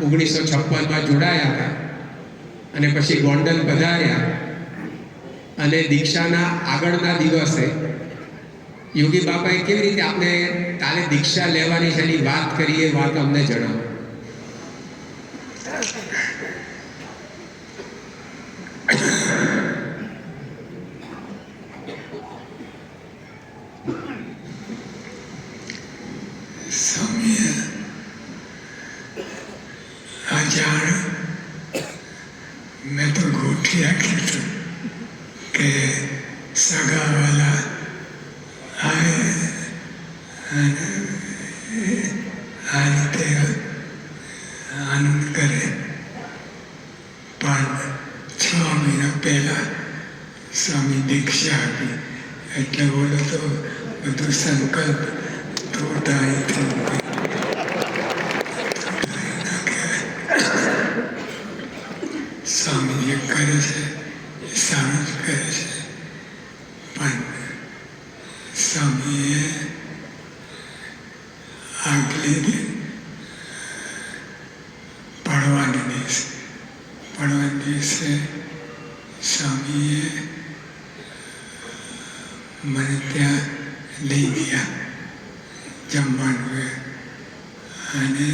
ઓગણીસો છપ્પનમાં જોડાયા હતા અને પછી ગોંડલ પધાર્યા અને દીક્ષાના આગળના દિવસે યોગી બાપાએ કેવી રીતે આપણે કાલે દીક્ષા લેવાની છે એની વાત કરીએ વાત અમને જણાવો. સમય અજાણ મેં તો ગોઠવી રાખ્યું હતું કે સગાવાલા આવે અને આ રીતે આનંદ કરે પણ છ મહિના પહેલાં સ્વામી દીક્ષા આપી એટલે બોલો તો બધું સંકલ્પ તોડતા સ્વામી જે કરે છે એ સારું જ કરે છે પણ સ્વામીએ આગલે દિન પડવાને દિવસે પડવાને દિવસે સ્વામીએ મને ત્યાં લઈ ગયા જમવાનું અને